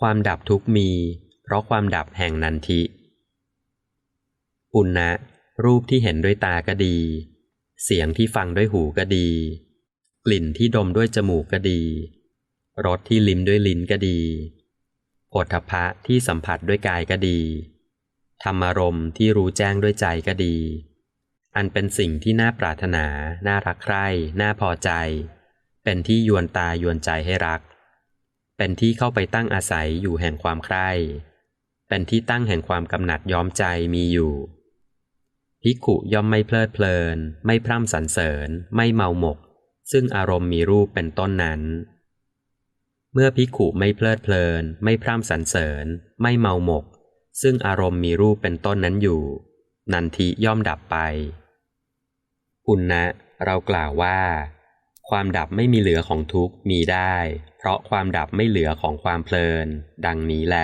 ความดับทุกมี เพราะความดับแห่งนันทิ ปุณณะ รูปที่เห็นด้วยตาก็ดี เสียงที่ฟังด้วยหูก็ดี กลิ่นที่ดมด้วยจมูกก็ดีรสที่ลิ้มด้วยลิ้นก็ดีโผฏฐัพะที่สัมผัสด้วยกายก็ดี ธรรมารมณ์ที่รู้แจ้งด้วยใจก็ดี อันเป็นสิ่งที่น่าปรารถนา น่ารักใคร่ น่าพอใจ เป็นที่ยวนตายวนใจให้รัก เป็นที่เข้าไปตั้งอาศัยอยู่แห่งความใคร่เป็นที่ตั้งแห่งความกำหนัดย้อมใจมีอยู่ภิกขุย่อมไม่เพลิดเพลิน ไม่พร่ำสรรเสริญ ไม่เมาหมก ซึ่งอารมณ์มีรูปเป็นต้นนั้น เมื่อภิกขุไม่เพลิดเพลิน ไม่พร่ำสรรเสริญ ไม่เมาหมก ซึ่งอารมณ์มีรูปเป็นต้นนั้นอยู่ นันทิย่อมดับไปปุณณะเรากล่าวว่า ความดับไม่มีเหลือของทุกมีได้ เพราะความดับไม่เหลือของความเพลิน ดังนี้แล